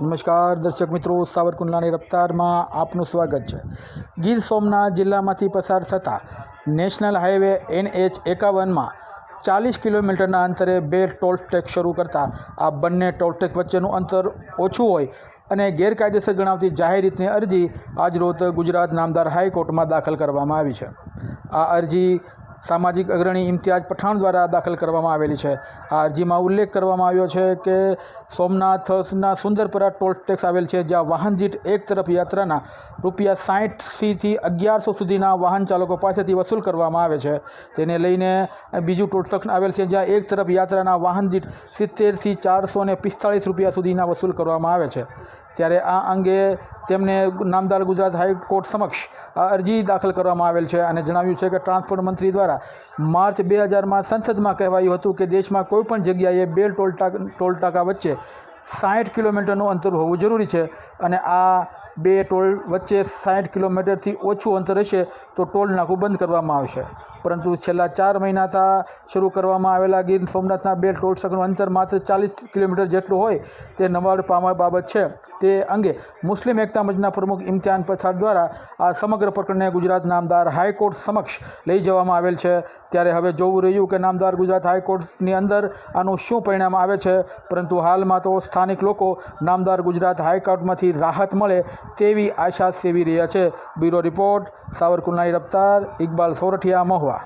નમસ્કાર, દર્શક મિત્રો, સાવરકુંડલાની રફતારમાં આપનું સ્વાગત છે. ગીર સોમનાથ જિલ્લામાંથી પસાર થતા નેશનલ હાઈવે એનએચ એકાવનમાં ચાલીસ કિલોમીટરના અંતરે બે ટોલ ટેક્સ શરૂ કરતા આ બંને ટોલ ટેક્સ વચ્ચેનું અંતર ઓછું હોય અને ગેરકાયદેસર ગણાવતી જાહેર અરજી આજરોજ ગુજરાત નામદાર હાઈકોર્ટમાં દાખલ કરવામાં આવી છે. આ અરજી સામાજિક અગ્રણી ઇમ્તિયાજ પઠાણ દ્વારા દાખલ કરવામાં આવેલી છે. આ અરજીમાં ઉલ્લેખ કરવામાં આવ્યો છે કે સોમનાથના સુંદરપરા ટોલ ટેક્સ આવેલ છે, જ્યાં વાહન દીઠ એક તરફ યાત્રાના રૂપિયા સાહીઠથી અગિયારસો સુધીના વાહન ચાલકો પાસેથી વસૂલ કરવામાં આવે છે. તેને લઈને બીજું ટોલ ટેક્સ આવેલ છે, જ્યાં એક તરફ યાત્રાના વાહન દીઠ સિત્તેરથી ચારસો પિસ્તાળીસ રૂપિયા સુધીના વસૂલ કરવામાં આવે છે. ત્યારે આ અંગે તેમને નામદાર ગુજરાત હાઈકોર્ટ સમક્ષ અરજી દાખલ કરવામાં આવેલ છે અને જણાવ્યું છે કે ટ્રાન્સપોર્ટ મંત્રી દ્વારા માર્ચ બે હજારમાં સંસદમાં કહેવાયું હતું કે દેશમાં કોઈપણ જગ્યાએ બે ટોલ ટોલ ટાંકા વચ્ચે સાઠ કિલોમીટરનું અંતર હોવું જરૂરી છે અને આ બે ટોલ વચ્ચે સાઠ કિલોમીટરથી ઓછું અંતર હશે તો ટોલ નાકું બંધ કરવામાં આવશે. પરંતુ છેલ્લા ચાર મહિનાથી શરૂ કરવામાં આવેલા ગીર સોમનાથના બે ટોલ શકનું અંતર માત્ર ચાલીસ કિલોમીટર જેટલું હોય તે નવાડ પામવા બાબત છે. તે અંગે મુસ્લિમ એકતા મંચના પ્રમુખ ઇમ્તિયાન પથાર દ્વારા આ સમગ્ર પ્રકરણને ગુજરાત નામદાર હાઈકોર્ટ સમક્ષ લઈ જવામાં આવેલ છે. ત્યારે હવે જોવું રહ્યું કે નામદાર ગુજરાત હાઈકોર્ટની અંદર આનું શું પરિણામ આવે છે, પરંતુ હાલમાં તો સ્થાનિક લોકો નામદાર ગુજરાત હાઈકોર્ટમાંથી રાહત મળે તેવી આશા સેવી રહ્યા છે. બ્યુરો રિપોર્ટ સાવરકુલનાઈ રફતાર ઇકબાલ સોરઠિયા મહુવા